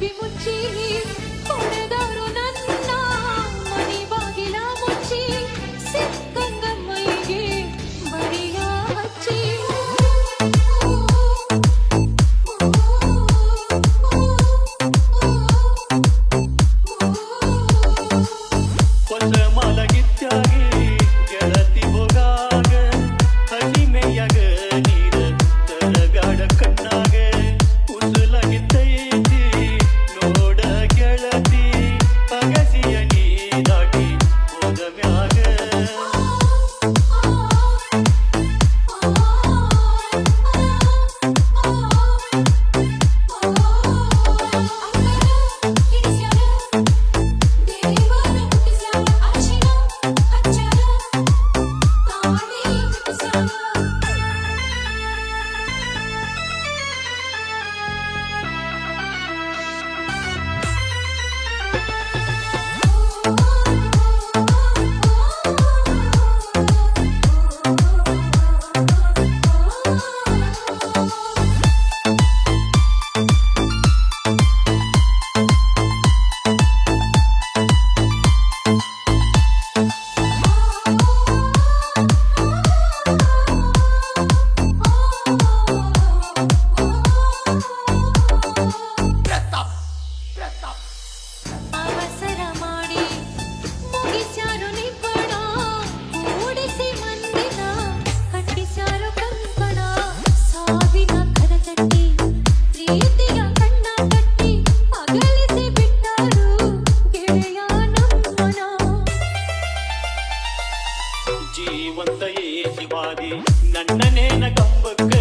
bebe motivo ಜೀವಂತ ಶಿವಾದಿ ನನ್ನನೇನ ಕಂಬಕ್ಕ